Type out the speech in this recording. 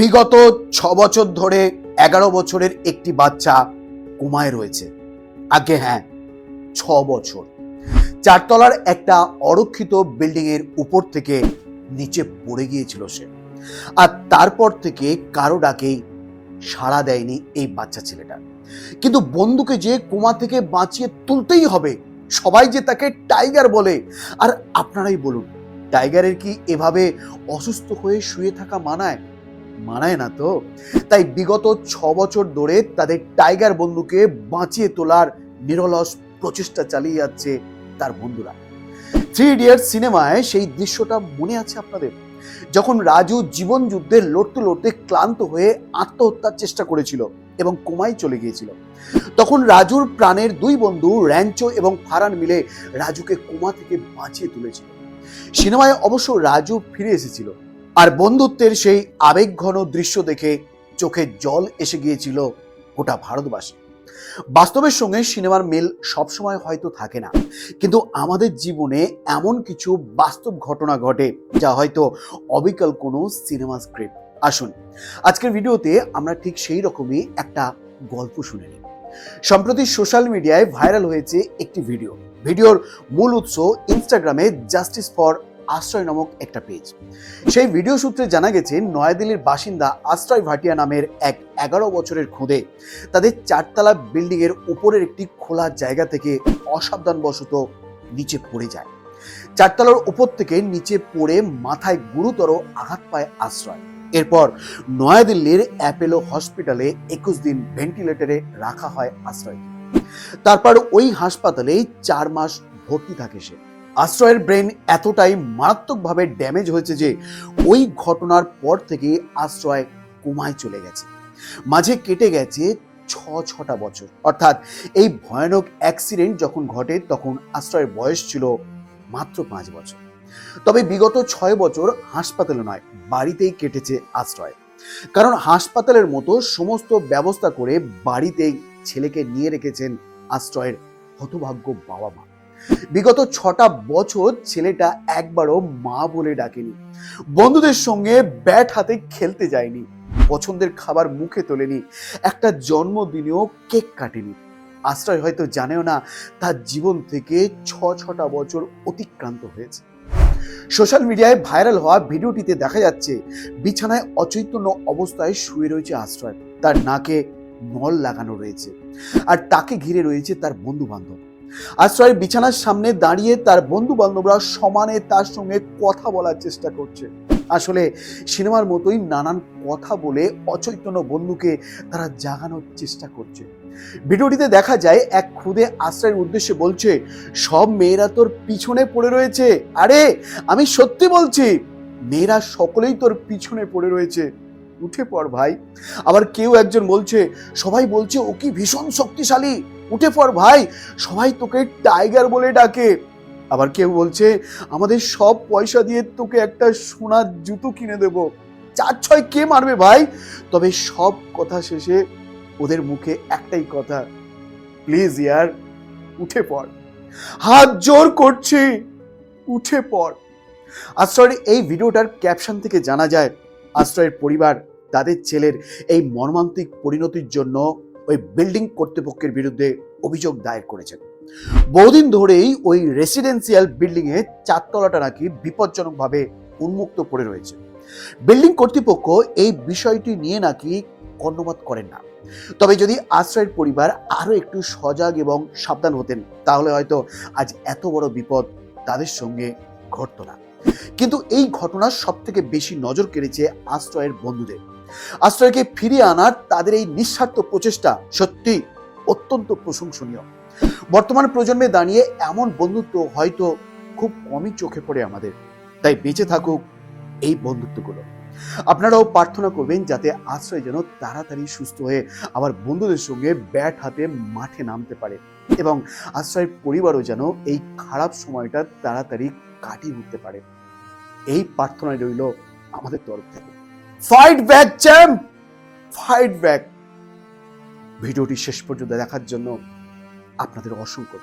বিগত ছ বছর ধরে এগারো বছরের একটি বাচ্চা কোমায় রয়েছে। আগে হ্যাঁ ছ বছর। চারতলার একটা অরক্ষিত বিল্ডিং এর উপর থেকে নিচে পড়ে গিয়েছিল সে। আর তারপর থেকে কারও ডাকেই সাড়া দেয়নি এই বাচ্চা ছেলেটা। কিন্তু বন্ধুকে যে কোমা থেকে বাঁচিয়ে তুলতেই হবে, সবাই যে তাকে টাইগার বলে, আর আপনারাই বলুন, টাইগারের কি এভাবে অসুস্থ হয়ে শুয়ে থাকা মানায়? মানায় না তো? তাই বিগত ছ বছর ধরে তাদের টাইগার বন্ধুকে বাঁচিয়ে তোলার নিরলস প্রচেষ্টা চালিয়ে যাচ্ছে তার বন্ধুরা। থ্রি ইডিয়ট সিনেমায় সেই দৃশ্যটা মনে আছে আপনাদের? যখন রাজু জীবন যুদ্ধে লড়তে লড়তে ক্লান্ত হয়ে আত্মহত্যার চেষ্টা করেছিল এবং কোমায় চলে গিয়েছিল। তখন রাজুর প্রাণের দুই বন্ধু র্যাঞ্চো এবং ফারান মিলে রাজুকে কোমা থেকে বাঁচিয়ে তুলেছিল। সিনেমায় অবশ্য রাজু ফিরে এসেছিল। আর বন্ধুত্বের সেই আবেগঘন দৃশ্য দেখে চোখে জল এসে গিয়েছিল গোটা ভারতবাসী। বাস্তবের সঙ্গে সিনেমার মেল সবসময় হয়তো থাকে না, কিন্তু আমাদের জীবনে এমন কিছু বাস্তব ঘটনা ঘটে যা হয়তো অবিকল কোনো সিনেমা স্ক্রিপ্ট। আসুন, আজকের ভিডিওতে আমরা ঠিক সেই রকমই একটা গল্প শুনে নিই। সম্প্রতি সোশ্যাল মিডিয়ায় ভাইরাল হয়েছে একটি ভিডিও। ভিডিওর মূল উৎস ইনস্টাগ্রামে জাস্টিস ফর আশ্রয় নামক একটা পেজ। সেই ভিডিও সূত্রে জানা গেছে, নয়াদিল্লির বাসিন্দা আশ্রয় ভাটিয়া নামের এক এগারো বছরের খুদে তাদের চারতলা বিল্ডিং এর উপরের একটি খোলা জায়গা থেকে অসাবধানবশত নিচে পড়ে যায়। চারতলার উপর থেকে নিচে পড়ে মাথায় গুরুতর আঘাত পায় আশ্রয়। এরপর নয়াদিল্লির অ্যাপেলো হসপিটালে একুশ দিন ভেন্টিলেটরে রাখা হয় আশ্রয় তারপর ওই হাসপাতালে চার মাস ভর্তি থাকে সে। আশ্রয়ের ব্রেন এতটাই মারাত্মকভাবে ড্যামেজ হয়েছে যে ওই ঘটনার পর থেকে আশ্রয় কোমায় চলে গেছে। মাঝে কেটে গেছে ছ, ছটা বছর। অর্থাৎ এই ভয়ানক অ্যাক্সিডেন্ট যখন ঘটে, তখন আশ্রয়ের বয়স ছিল মাত্র পাঁচ বছর। তবে বিগত ছয় বছর হাসপাতালে নয়, বাড়িতেই কেটেছে আশ্রয়। কারণ হাসপাতালের মতো সমস্ত ব্যবস্থা করে বাড়িতেই ছেলেকে নিয়ে রেখেছেন আশ্রয়ের হতভাগ্য বাবা মা বিগত ছটা বছর ছেলেটা একবারও মা বলে ডাকেনি। বন্ধুদের সঙ্গে ব্যাট হাতে খেলতে যায়নি। পছন্দের খাবার মুখে তোলেনি। একটা জন্মদিনেও কেক কাটেনি। আশ্রয় হয়তো জানেও না, তার জীবন থেকে ছ ছটা বছর অতিক্রান্ত হয়েছে। সোশ্যাল মিডিয়ায় ভাইরাল হওয়া ভিডিওটিতে দেখা যাচ্ছে, বিছানায় অচৈতন্য অবস্থায় শুয়ে রয়েছে আশ্রয়। তার নাকে নল লাগানো রয়েছে। আর তাকে ঘিরে রয়েছে তার বন্ধু বান্ধব আশ্রয় বিছানার সামনে দাঁড়িয়ে তার বন্ধু বান্ধবরা সমানে তার সঙ্গে কথা বলার চেষ্টা করছে। আসলে সিনেমার মতোই নানান কথা বলে অচৈতন্য বন্ধুকে তারা জাগানোর চেষ্টা করছে। ভিডিওটিতে দেখা যায়, এক খুদে আশ্রয়ের উদ্দেশ্যে বলছে, সব মেয়েরা তোর পিছনে পড়ে রয়েছে। আরে, আমি সত্যি বলছি, মেয়েরা সকলেই তোর পিছনে পড়ে রয়েছে। উঠে পড় ভাই। আবার কেউ একজন বলছে, সবাই বলছে, ও কি ভীষণ শক্তিশালী, উঠে পড় ভাই, সবাই তোকে টাইগার বলে ডাকে। আবার কেউ বলছে, আমাদের সব পয়সা দিয়ে তোকে একটা সোনার জুতো কিনে দেব। চার ছয় কে মারবে ভাই? তবে সব কথা শেষে ওদের মুখে একটাই কথা, প্লিজ ইয়ার, উঠে পড়। হাত জোর করছি, উঠে পড়। আশ্রয়ের এই ভিডিওটার ক্যাপশন থেকে জানা যায় আশ্রয়ের পরিবার, তাদের ছেলের এই মর্মান্তিক পরিণতির জন্য ওই বিল্ডিং কর্তৃপক্ষের বিরুদ্ধে অভিযোগ দায়ের করেছেন। বহুদিন ধরেই ওই রেসিডেন্সিয়াল বিল্ডিং এ চারতলাটা নাকি বিপজ্জনকভাবে উন্মুক্ত পড়ে রয়েছে। বিল্ডিং কর্তৃপক্ষ এই বিষয়টি নিয়ে নাকি কর্ণপাত করেন না। তবে যদি আশ্রয়ের পরিবার আরও একটু সজাগ এবং সাবধান হতেন, তাহলে হয়তো আজ এত বড় বিপদ তাদের সঙ্গে ঘটতো না। কিন্তু এই ঘটনা সব থেকে বেশি নজর কেড়েছে আশ্রয়ের বন্ধুদের। আশ্রয়কে ফিরিয়ে আনার তাদের এই নিঃস্বার্থ প্রচেষ্টা সত্যি অত্যন্ত প্রশংসনীয়। বর্তমান প্রজন্মে দাঁড়িয়ে এমন বন্ধুত্ব হয়তো খুব কমই চোখে পড়ে আমাদের। তাই বেঁচে থাকুক এই বন্ধুত্বগুলো। আপনারাও প্রার্থনা করবেন যাতে আশ্রয় যেন তাড়াতাড়ি সুস্থ হয়ে আবার বন্ধুদের সঙ্গে ব্যাট হাতে মাঠে নামতে পারে। এবং আশ্রয়ের পরিবারও যেন এই খারাপ সময়টা তাড়াতাড়ি কাটিয়ে উঠতে পারে। এই প্রার্থনা রইল আমাদের তরফ থেকে। Fight back champ fight back ভিডিওটি শেষ পর্যন্ত দেখার জন্য আপনাদের অসংখ্য